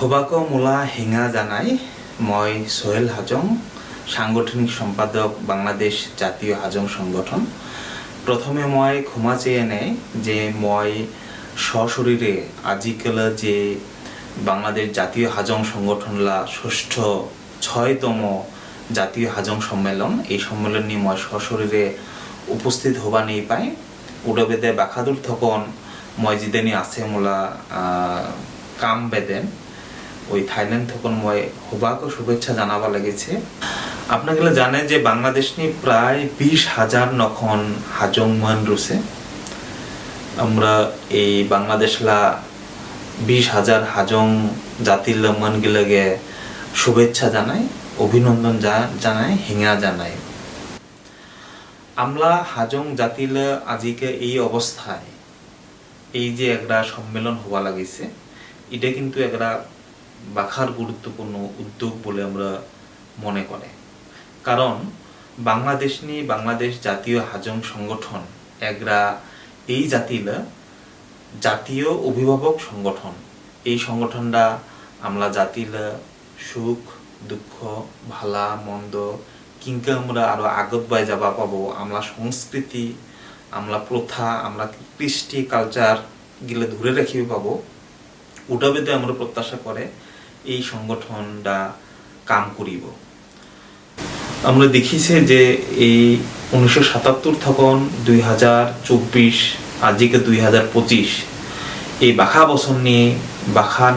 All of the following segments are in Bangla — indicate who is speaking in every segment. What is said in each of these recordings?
Speaker 1: সৌভাগ্য মূলা হিঙা জানাই, মই সোহেল হাজং, সাংগঠনিক সম্পাদক বাংলাদেশ জাতীয় হাজং সংগঠন। প্রথমে মই ক্ষমা চেয়ে নেয় যে মই সশরীরে আজিকাল যে বাংলাদেশ জাতীয় হাজং সংগঠনলা ষষ্ঠ ছয়তম জাতীয় হাজং সম্মেলন এই সম্মেলন নিয়ে মই সশরীরে উপস্থিত হবা নেই পাই। উডবেদে বাখাদুর থকন মই যিদিনী আছে মোলা কাম বেদেন। ওই থাইল্যান্ড থকন মই হুবাকো শুভেচ্ছা জানাবা লেগেছে। আপনাগুলো জানেন যে বাংলাদেশ নিয়ে প্রায় বিশ হাজার নখন হাজং মান রুছে আমরা এই বাংলাদেশলা বিশ হাজার হাজং জাতির মান গিলাগে শুভেচ্ছা জানাই, অভিনন্দন জানাই হিঙা জানাই। আমরা হাজং জাতিল আজিকে এই অবস্থায় এই যে একটা সম্মেলন হওয়া লাগিছে, এটা কিন্তু একটা বাখার গুরুত্বপূর্ণ উদ্যোগ বলে আমরা মনে করে। কারণ বাংলাদেশ নিয়ে বাংলাদেশ জাতীয় হাজং সংগঠন একটা এই জাতিল জাতীয় অভিভাবক সংগঠন। এই সংগঠনটা আমরা জাতিল, সুখ, দুঃখ, ভালা, মন্দ কিংকে আমরা আরও আগত বাই যাবা পাবো। আমরা সংস্কৃতি, আমরা প্রথা, আমরা কৃষ্টি, কালচার গিলে ধরে রাখিবে পাবো। ওটা বেদে আমরা প্রত্যাশা করে এই সংগঠনটা কাম করিব। আমরা দেখিছে যে এই উনিশশো সাতাত্তর তখন দুই হাজার চব্বিশ, আজকে দুই হাজার পঁচিশ, এই বাখা বছর নিয়ে বাখার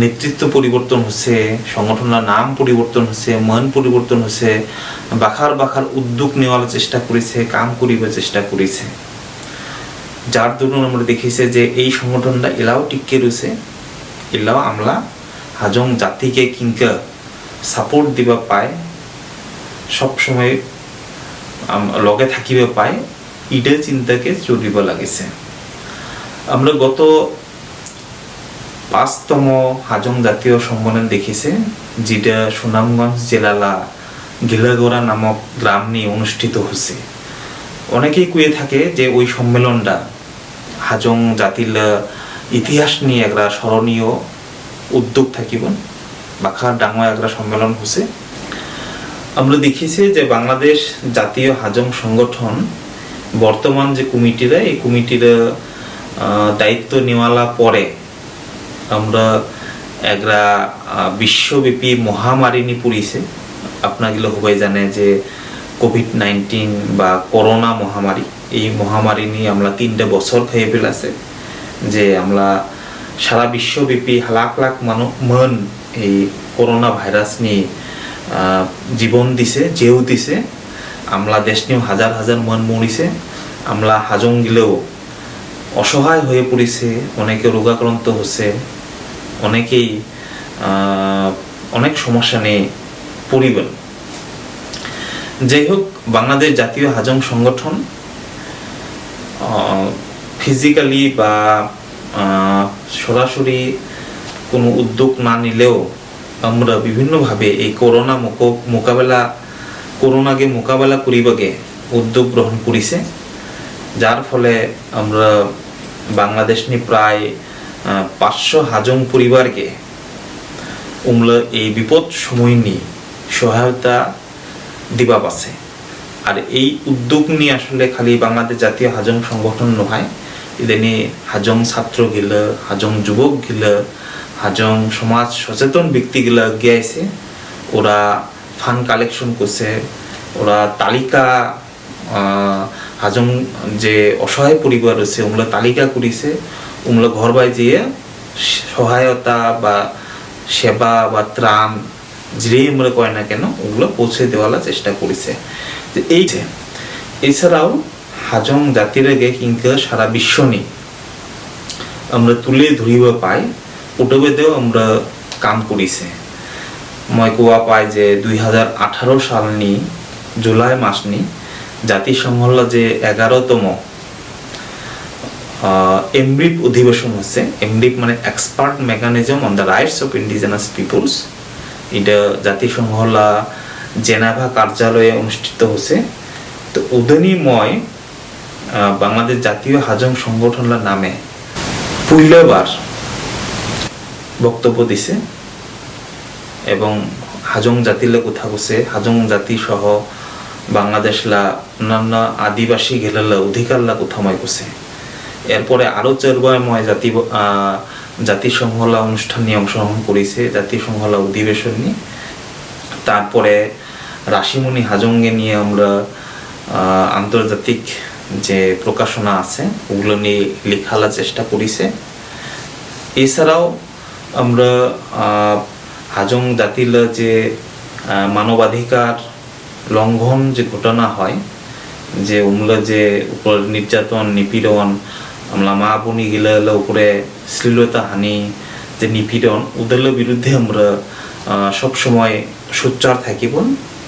Speaker 1: নেতৃত্ব পরিবর্তন হচ্ছে সংগঠনের নাম পরিবর্তন হচ্ছে মান পরিবর্তন হচ্ছে বাখার বাখার উদ্যোগ নেওয়ার চেষ্টা করেছে, কাম করিবার চেষ্টা করেছে। যার দরুন আমরা দেখিছে যে এই সংগঠনটা এলাও টিকে রয়েছে এলাও আমরা হাজং জাতিকে কিংকা সাপোর্ট দিবা পায় সবসময় আম- লগে থাকিবে পায়, ইডে চিন্তাকে চলিব লাগিছে। আমরা গত পাঁচতম হাজং জাতীয় সম্মেলন দেখিছে, যেটা সুনামগঞ্জ জেলালা গিলাগড়া নামক গ্রাম নিয়ে অনুষ্ঠিত হচ্ছে অনেকেই কুয়ে থাকে যে ওই সম্মেলনটা হাজং জাতির ইতিহাস নিয়ে একটা স্মরণীয় উদ্যোগ থাকিব। বাখার ডাঙর একটা সম্মেলন হচ্ছে আমরা দেখিছি যে বাংলাদেশ জাতীয় হাজং সংগঠন বর্তমান যে কমিটিরা এই কমিটির দায়িত্ব নেওয়ালা পরে আমরা একটা বিশ্বব্যাপী মহামারী নিয়ে পড়িছে আপনাগুলো সবাই জানে যে কোভিড নাইন্টিন বা করোনা মহামারী, এই মহামারী নিয়ে আমরা তিনটে বছর খেয়ে ফেলাছে যে আমরা সারা বিশ্বব্যাপী লাখ লাখ মন এই করোনা ভাইরাস নিয়ে জীবন দিছে যেও দিছে। আমরা দেশ নিয়েও হাজার হাজার মন মরিছে আমরা হাজং গিলেও অসহায় হয়ে পড়েছে অনেকে রোগাক্রান্ত হচ্ছে অনেকেই অনেক সমস্যা নিয়ে পরিবেন যাই হোক বাংলাদেশ জাতীয় হাজং সংগঠন ফিজিক্যালি বা সরাসরি কোনো উদ্যোগ না নিলেও আমরা বিভিন্নভাবে এই করোনা মোক- মোকাবেলা, করোনাকে মোকাবেলা করিবাকে উদ্যোগ গ্রহণ করিছে। যার ফলে আমরা বাংলাদেশ নিয়ে প্রায় পাঁচশো হাজং পরিবারকে উমলা এই বিপদ সময় নিয়ে সহায়তা দিবা পাছে। আর এই উদ্যোগ নিয়ে আসলে খালি বাংলাদেশ জাতীয় হাজং সংগঠন নহয় ইদানি হাজং ছাত্র গিল, হাজং যুবক গিল, হাজং সমাজ সচেতন ব্যক্তি গিলা গিয়াইছে। ওরা ফান্ড কালেকশন করছে, ওরা তালিকা হাজং যে অসহায় পরিবার আছে ওগুলো তালিকা করিছে, ওগুলো ঘর বাই যেয়ে সহায়তা বা সেবা বা ত্রাণ যেই আমরা কয় না কেন, ওগুলো পৌঁছে দেওয়ার চেষ্টা করেছে। এই যে, এছাড়াও হাজং জাতির গে কিন্তু সারা বিশ্ব নিয়ে আমরা তুলে ধরিব পাই উটবেদেও আমরা কাম করিছে। মই কোয়া পাই যে দুই হাজার আঠারো সাল নি জুলাই মাস নি জাতিসংঘর যে এগারোতম এমব্রিপ অধিবেশন হচ্ছে এমব্রিপ মানে expert mechanism on the rights of indigenous peoples এটা জাতিসংঘলা জেনাভা কার্যালয়ে অনুষ্ঠিত হচ্ছে তো উদনী মই আহ, বাংলাদেশ জাতীয় হাজং সংগঠনের নামে পূল্যবার বক্তব্য দিছে এবং হাজং জাতিলে কথা কৈছে হাজং জাতি সহ বাংলাদেশলা অন্যান্য আদিবাসী গেলালা অধিকারলা কথা মই কৈছে এরপরে আরও চারবার মই জাতি জাতিসংঘলা অনুষ্ঠান নিয়ে অংশগ্রহণ করেছে জাতিসংঘলা অধিবেশন নিয়ে। তারপরে রাশিমণি হাজঙ্গে নিয়ে আমরা আন্তর্জাতিক যে প্রকাশনা আছে ওগুলো নিয়ে লেখালা চেষ্টা করেছে। এছাড়াও আমরা হাজং জাতির যে মানবাধিকার লঙ্ঘন যে ঘটনা হয় যে উমলা যে উপর নির্যাতন নিপীড়ন আমরা মা বোনি গিলা উপরে শ্লীলতা হানি যে নিপীড়ন ওদের বিরুদ্ধে আমরা আহ, সব সময় সোচ্চার থাকিব।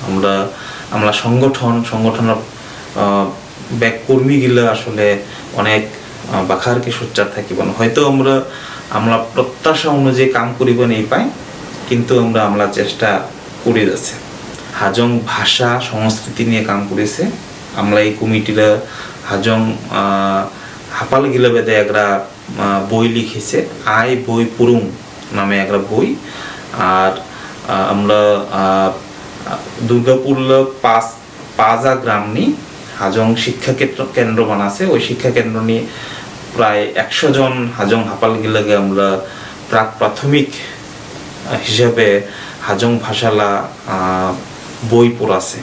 Speaker 1: আমরা আমরা সংগঠন সংগঠনের ব্যাক কর্মী গিলা আসলে অনেক বাখারকে সোচ্চার থাকিব না। হয়তো আমরা আমরা প্রত্যাশা অনুযায়ী কাম করিব এই পাই কিন্তু আমরা আমরা চেষ্টা করে যাচ্ছে। হাজং ভাষা সংস্কৃতি নিয়ে কাম করেছে। আমরা এই কমিটিরা হাজং হাপাল গিলা বেদে একটা আহ, বই লিখেছে আই বই পুরুং নামে একটা বই। আর আমরা দুর্গাপুর পাঁচ পাজা গ্রাম নি হাজং শিক্ষা কেন্দ্র বানাছে। ওই শিক্ষা কেন্দ্র নিয়ে প্রায় একশো জন হাজং হাপাল গিলাকে আমরা প্রাক প্রাথমিক হিসাবে হাজং ভাষালা বই পড়াছে।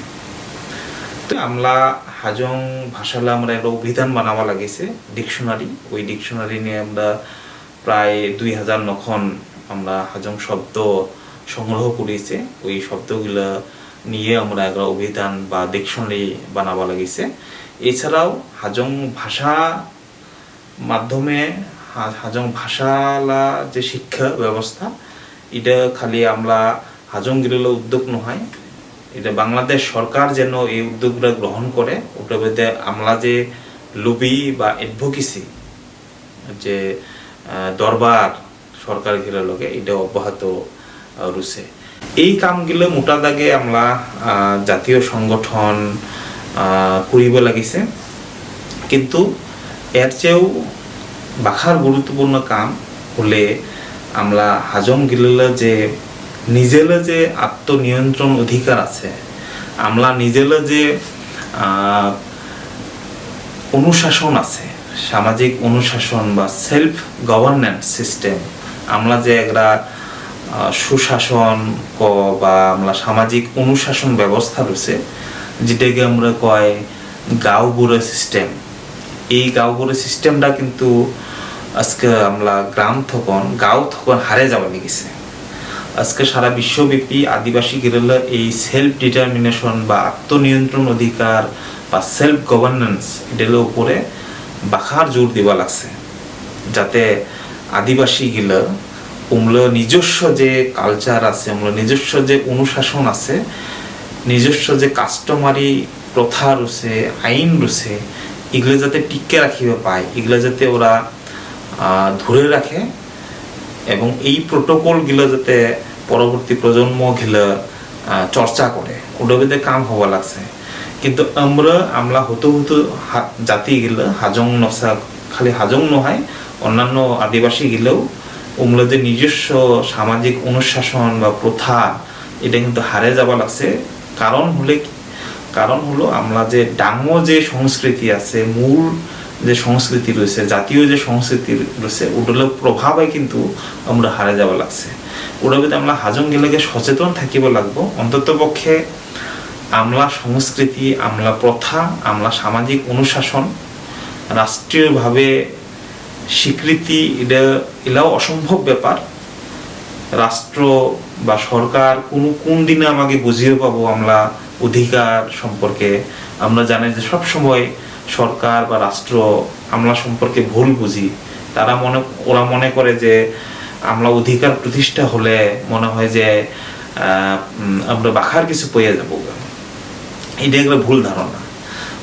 Speaker 1: তো আমরা হাজং ভাষালা আমরা একটা অভিধান বানাবা লাগিছে, ডিকশনারি। ওই ডিকশনারি নিয়ে আমরা প্রায় দুই হাজার নখন আমরা হাজং শব্দ সংগ্রহ করেছে। ওই শব্দগুলা নিয়ে আমরা একটা অভিধান বা ডিকশনারি বানাবা লাগিছে। এছাড়াও হাজং ভাষা মাধ্যমে হাজং ভাষালা যে শিক্ষা ব্যবস্থা, এটা খালি আমরা হাজং গিরলে উদ্যোগ নহয়। এটা বাংলাদেশ সরকার যেন এই উদ্যোগটা গ্রহণ করে, ওটা বেদে আমরা যে লবি বা এডভোকেসি যে দরবার সরকার ঘিরে লগে এটা অব্যাহত রুছে। এই কামগুলো মোটা দাগে আমরা জাতীয় সংগঠন করিব লাগিছে। কিন্তু এর চেয়েও বাখার গুরুত্বপূর্ণ কাম হলে আমরা হাজম গিললে যে নিজেলে যে আত্মনিয়ন্ত্রণ অধিকার আছে আমরা নিজেলে যে অনুশাসন আছে, সামাজিক অনুশাসন বা সেলফ গভর্নেন্স সিস্টেম আমরা যে একটা সুশাসন ক বা আমরা সামাজিক অনুশাসন ব্যবস্থা রয়েছে, যেটাকে আমরা কয় গাঁও বুড়ো সিস্টেম এই গাঁও বুড়ো সিস্টেমটা কিন্তু আজকে আমরা গ্রাম থকন গাঁও থকন হারে যাওয়া লেগেছে। আজকে সারা বিশ্বব্যাপী আদিবাসী গেরলা এই সেলফ ডিটারমিনেশন বা আত্মনিয়ন্ত্রণ অধিকার বা সেলফ গভর্নেন্স এটার উপরে বাখার জোর দিবা লাগছে। যাতে আদিবাসী গিলা উমলো নিজস্ব যে কালচার আছে, উমলো নিজস্ব যে অনুশাসন আছে, নিজস্ব যে কাস্টমারি প্রথা রয়েছে আইন রয়েছে এগুলো যাতে টিকে রাখিবে পায়, এগুলো যাতে ওরা ধরে রাখে এবং এই প্রোটোকলগুলো যাতে পরবর্তী প্রজন্ম গিলা চর্চা করে ওটাতে কাম হওয়া লাগছে। কিন্তু আমরা আমরা হতো হতো জাতি গিলা হাজং নসা, খালি হাজং নহয়, অন্যান্য আদিবাসী গিলেও ওগুলো যে নিজস্ব সামাজিক অনুশাসন বা প্রথা, এটা কিন্তু হারে যাওয়া লাগছে কারণ হলে? কারণ হলো আমরা যে ডাঙো যে সংস্কৃতি আছে, মূল যে সংস্কৃতি রয়েছে, জাতীয় যে সংস্কৃতি রয়েছে, ওগুলোর প্রভাবে কিন্তু আমরা হারে যাওয়া লাগছে ওটা যদি আমরা হাজং গেলেকে সচেতন থাকিব লাগবো অন্তত পক্ষে আমলা সংস্কৃতি, আমলা প্রথা, আমলা সামাজিক অনুশাসন রাষ্ট্রীয়ভাবে স্বীকৃতি এটা এলাও অসম্ভব ব্যাপার। রাষ্ট্র বা সরকার কোন কোন দিনে আমাকে বুঝিয়ে পাবো আমরা অধিকার সম্পর্কে? আমরা জানি যে সব সময় সরকার বা রাষ্ট্র আমরা সম্পর্কে ভুল বুঝি। তারা মনে, ওরা মনে করে যে আমরা অধিকার প্রতিষ্ঠা হলে মনে হয় যে আমরা বাখার কিছু পেয়ে যাব। এটা একটা ভুল ধারণা।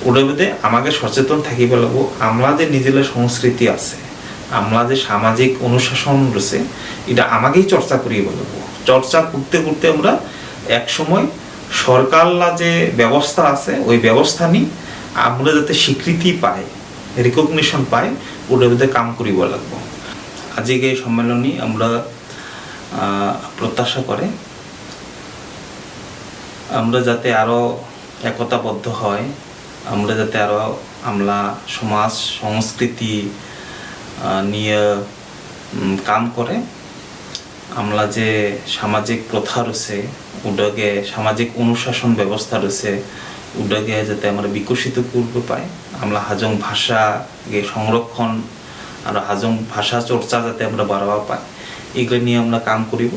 Speaker 1: ওটার মধ্যে আমাকে সচেতন থাকিব লাগবো আমরা যে নিজের সংস্কৃতি আছে আমরা যে সামাজিক অনুশাসন রয়েছে, এটা আমাকেই চর্চা করিয়ে লাগবো চর্চা করতে করতে আমরা এক সময় সরকারলা যে ব্যবস্থা আছে, ওই ব্যবস্থা নিয়ে আমরা যাতে স্বীকৃতি পাই রিকগনিশন পাই, ওটার মধ্যে কাম করিব লাগবো। আজকে এই সম্মেলনী আমরা প্রত্যাশা করে আমরা যাতে আরও একতাবদ্ধ হয়, আমরা যাতে আরও আমরা সমাজ, সংস্কৃতি নিয়ে কাম করে। আমরা যে সামাজিক প্রথা রয়েছে ওটাকে সামাজিক অনুশাসন ব্যবস্থা রয়েছে ওটাকে যাতে আমরা বিকশিত করতে পাই। আমরা হাজং ভাষাকে সংরক্ষণ আর হাজং ভাষা চর্চা যাতে আমরা বাড়াবা পাই, এগুলো নিয়ে আমরা কাম করিব।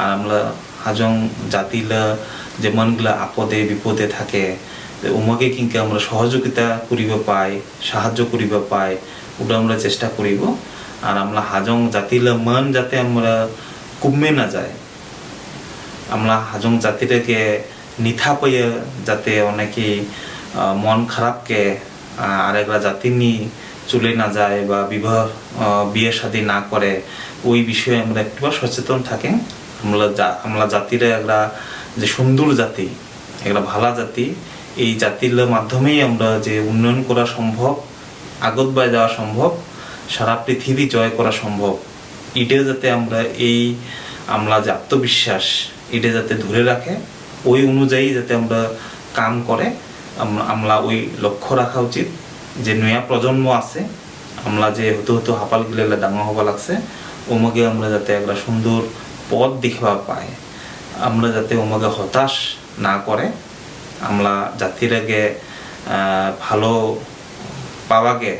Speaker 1: আর আমরা হাজং জাতিলা যেমনগুলা আপদে বিপদে থাকে উমাকে কিন্তু আমরা সহযোগিতা করিব পাই, সাহায্য করিব পাই, ওটা আমরা চেষ্টা করিব। আর আমরা হাজং জাতিলা মন যাতে আমরা কমে না যায় আমরা হাজং জাতিটাকে নিথা পেয়ে যাতে অনেকে মন খারাপকে আরেকরা জাতি নিয়ে চলে না যায় বা বিবাহ বিয়ে শাদী না করে, ওই বিষয়ে আমরা একটু সচেতন থাকেন। আমরা আমরা জাতিরা একটা যে সুন্দর জাতি একটা ভালা জাতি এই জাতির মাধ্যমেই আমরা যে উন্নয়ন করা সম্ভব আগত বায় যাওয়া সম্ভব, সারা পৃথিবী জয় করা সম্ভব এটা যাতে আমরা এই আমরা যে আত্মবিশ্বাস, এটা যাতে ধরে রাখে, ওই অনুযায়ী যাতে আমরা কাম করে আমরা ওই লক্ষ্য রাখা উচিত যে নয়া প্রজন্ম আছে আমরা যে হতো হতো হাপাল গিলে ডাঙর হবা লাগছে ওমগে আমরা যাতে একটা সুন্দর পথ দেখিবা পাই আমরা যাতে ওমগে হতাশ না করে আমরা জাতির আগে ভালো পাওয়াকে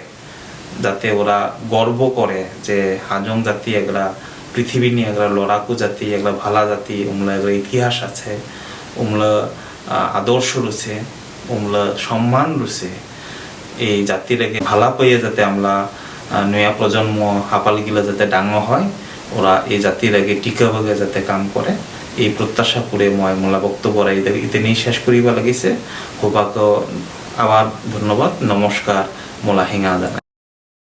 Speaker 1: যাতে ওরা গর্ব করে যে হাজং জাতি এগুলা পৃথিবী নিয়ে এগুলা লড়াকু জাতি এগুলা ভালা জাতি ওমলা এগুলা ইতিহাস আছে আহ, আদর্শ রয়েছে ওমলা সম্মান রয়েছে। এই জাতির আগে ভালা পাইয়ে যাতে আমরা নয়া প্রজন্ম হাপালগিলা যাতে ডাঙর হয় ওরা এই জাতির আগে টিকা বাগে যাতে কাম করে। এই প্রত্যাশা করে ময় মোলা বক্তব্য ইতে নিয়ে শেষ করিবা লাগিছে। হোবাক আবার ধন্যবাদ। নমস্কার মোলা হেঙা